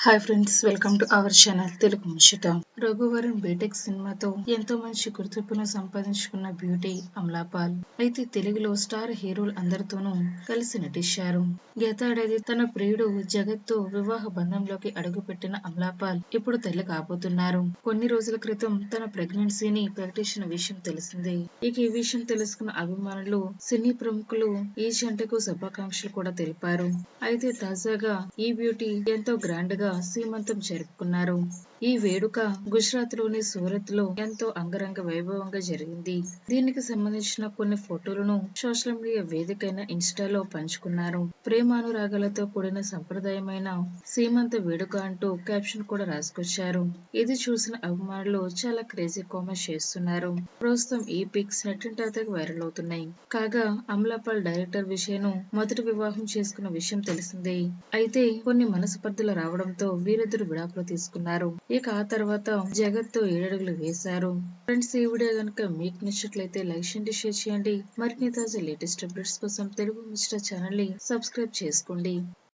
Hi friends welcome to our channel Telugu ముచ్చట Raghuvaran B Tech సినిమాతో ఎంతో మంచి గుర్తింపును సంపాదించుకున్న బ్యూటీ అమలాపాల్ అయితే తెలుగులో స్టార్ హీరోలు అందరితోనూ కలిసి నటించారు. గతేడాది తన ప్రియుడు జగత్తో వివాహ బంధంలోకి అడుగుపెట్టిన అమలాపాల్ ఇప్పుడు తల్లి కాబోతున్నారు. కొన్ని రోజుల క్రితం తన ప్రెగ్నెన్సీని ప్రకటించిన విషయం తెలిసిందే. ఇక ఈ విషయం తెలుసుకున్న అభిమానులు సినీ ప్రముఖులు ఈ జంటకు శుభాకాంక్షలు కూడా తెలిపారు. అయితే తాజాగా ఈ బ్యూటీ ఎంతో గ్రాండ్గా సీమంతం జరుపుకున్నారు ఈ వేడుక గుజరాత్లోని సూరత్లో ఎంతో అంగరంగ వైభవంగా జరిగింది. దీనికి సంబంధించిన కొన్ని ఫోటోలను సోషల్ మీడియా వేదికైన ఇన్స్టాలో పంచుకున్నారు. ప్రేమానురాగాలతో కూడిన సంప్రదాయమైన సీమంత వేడుక అంటూ క్యాప్షన్ కూడా రాసుకొచ్చారు. ఇది చూసిన అభిమానులు చాలా క్రేజీ కామెంట్స్ చేస్తున్నారు. ప్రస్తుతం ఈ పిక్స్ నెట్టింటాతకు వైరల్ అవుతున్నాయి. కాగా అమలాపాల్ డైరెక్టర్ విషయను మొదటి వివాహం చేసుకున్న విషయం తెలిసిందే. అయితే కొన్ని మనస్పర్ధలు రావడంతో వీరిద్దరు విడాకులు తీసుకున్నారు. ఇక ఆ తర్వాత జగత్తో ఏడడుగులు వేశారు. ఫ్రెండ్స్ ఈ వీడియో కనుక మీకు నచ్చినట్లయితే లైక్ చేయండి షేర్ చేయండి. మరిన్ని తాజా లేటెస్ట్ అప్డేట్స్ కోసం తెలుగు మిస్టర్ ఛానల్ని సబ్స్క్రైబ్ చేసుకోండి.